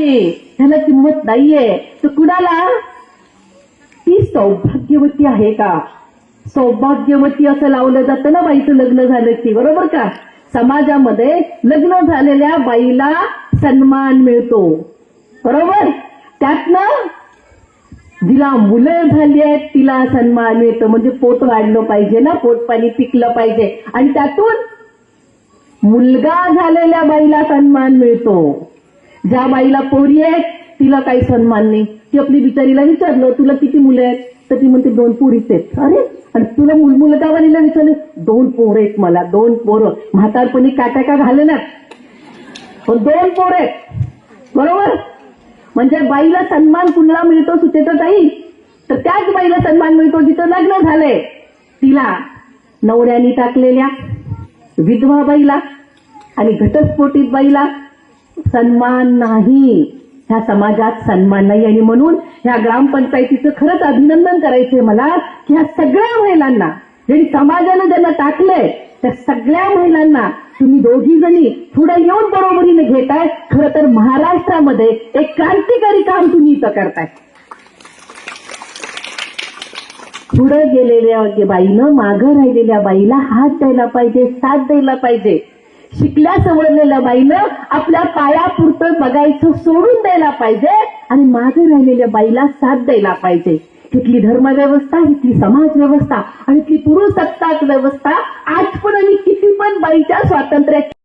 त्याला किंमत नाहीये. तर कुणाला? ती सौभाग्यवती आहे का? सौभाग्यवती असं लावलं जातं ना बाईचं लग्न झालं की बरोबर का? समाजामध्ये लग्न झालेल्या बाईला सन्मान मिळतो. बरोबर? त्यातनं जिला मुलं झाली आहेत तिला सन्मान मिळतो. म्हणजे पोट वाढलं पाहिजे ना पोट पाणी पिकलं पाहिजे. आणि त्यातून मुलगा झालेल्या बाईला सन्मान मिळतो. ज्या बाईला पोरी आहेत तिला काही सन्मान नाही. ती आपली बिचारीला विचारलं तुला किती मुलं आहेत? तर ती म्हणते दोन पोरीच आहेत. अरे आणि तुला मुल गावालीला विचारलं दोन पोर आहेत मला दोन पोरं. म्हातारपणी काट्या का घालेनात पण दोन पोर आहेत. बरोबर? म्हणजे बाईला सन्मान कुणाला मिळतो सुचेताई तर त्याच बाईला सन्मान मिळतो जिथं लग्न झालंय. तिला नवऱ्याने टाकलेल्या विधवा बाईला आणि घटस्फोटीत बाईला सन्मान नाही. ह्या समाजात सन्मान नाही आणि म्हणून ह्या ग्रामपंचायतीचं खरंच अभिनंदन करायचंय मला की ह्या सगळ्या महिलांना जरी समाजानं ज्यांना टाकलंय त्या सगळ्या महिलांना तुम्ही दोघी जणी पुढे येऊन बरोबरीने घेताय. खरं तर महाराष्ट्रामध्ये एक क्रांतिकारी काम तुम्ही इथं करताय. पुढे गेलेल्या बाईनं मागं राहिलेल्या बाईला हात द्यायला पाहिजे साथ द्यायला पाहिजे. शिकल्या सवरलेल्या बाईनं आपल्या पायापुरतं बघायचं सोडून द्यायला पाहिजे आणि मागे राहिलेल्या बाईला साथ द्यायला पाहिजे. इथली धर्मव्यवस्था इथली समाज व्यवस्था आणि इथली पुरुषसत्ताक व्यवस्था आज पण आणि किती पण बाईच्या स्वातंत्र्याची